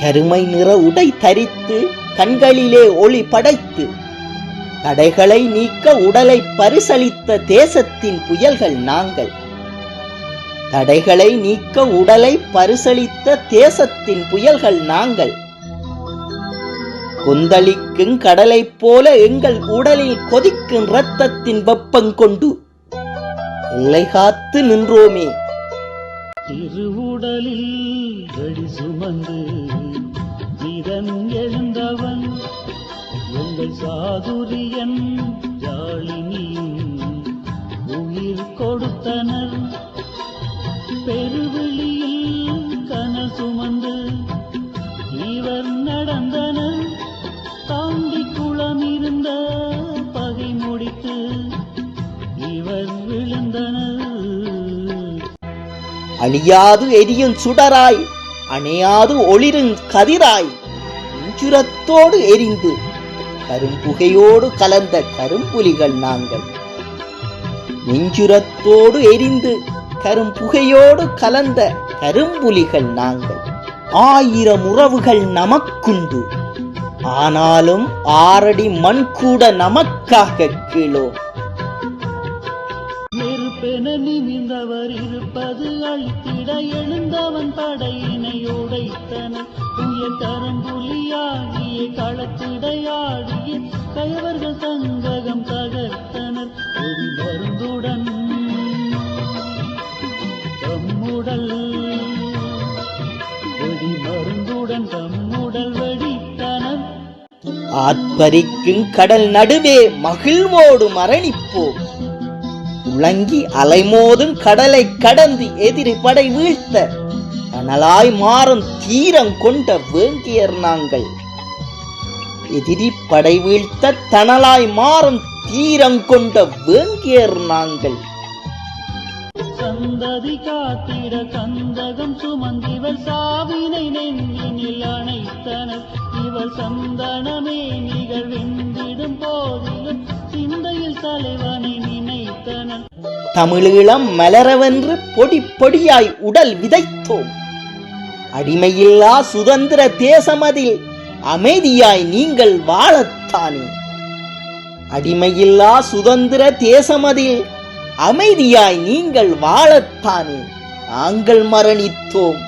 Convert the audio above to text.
கருமை நிற உடை தரித்து கண்களிலே ஒளி படைத்து தடைகளை நீக்க உடலை பரிசளித்த தேசத்தின் புயல்கள் நாங்கள். தடைகளை நீக்க உடலை பரிசளித்த தேசத்தின் புயல்கள் நாங்கள். கொந்தளிக்கும் கடலைப் போல எங்கள் உடலில் கொதிக்கும் இரத்தத்தின் வெப்பம் கொண்டு எல்லை காத்து நின்றோமே. திருவுடலில் வெடி சுமந்து இதன் எழுந்தவன். எங்கள் சாதுரியன் ஜாலினியும் உயிர் கொடுத்தனர். பெருவெளியில் கனல் சுமந்து இவர் நடந்தனர். அழியாது எரியும் சுடராய் அணையாது ஒளிரும் கதிராய் நெஞ்சுரத்தோடு எரிந்து கரும்புகையோடு கலந்த கரும்புலிகள் நாங்கள். நெஞ்சுரத்தோடு எரிந்து கரும்புகையோடு கலந்த கரும்புலிகள் நாங்கள். ஆயிரம் உறவுகள் நமக்குண்டு ஆனாலும் ஆறடி மண் கூட நமக்காக கீழோம் பெண நிமிந்தவர் இருப்பது அழித்திட எழுந்தவன் படையினை உடைத்தன உய கரம்புலியாடிய களத்திடையாடிய கயவர்கள் சங்ககம் தகர்த்தனர். ஒரு மருந்துடன் தம்முடல் வெடி மருந்துடன் தம்முடல் வெடித்தனர். ஆத்பரிக்கும் கடல் நடுவே மகிழ்வோடு மரணிப்போம். உலங்கி அலைமோதும் கடலை கடந்து எதிரி படை வீழ்த்த. அனலாய் மாறும் தீரம் கொண்ட வேங்கியர் நாங்கள். எதிரி படை வீழ்த்த தனலாய் மாறும் தீரம் கொண்ட வேங்கியர் நாங்கள். சந்ததி காத்திட கந்தகம் சுமந்திவர் சாவினை நெஞ்சினில் அணைத்தனர். இவர் சந்தனமே நிகழ்வெந்திடும் போதிலும் சிந்தையில் தலைவர் தமிழீழம் மலரவென்று பொடி பொடியாய் உடல் விதைத்தோம். அடிமையில்லா சுதந்திர தேசமதில் அமைதியாய் நீங்கள் வாழத்தானே. அடிமையில்லா சுதந்திர தேசமதில் அமைதியாய் நீங்கள் வாழத்தானே. நாங்கள் மரணித்தோம்.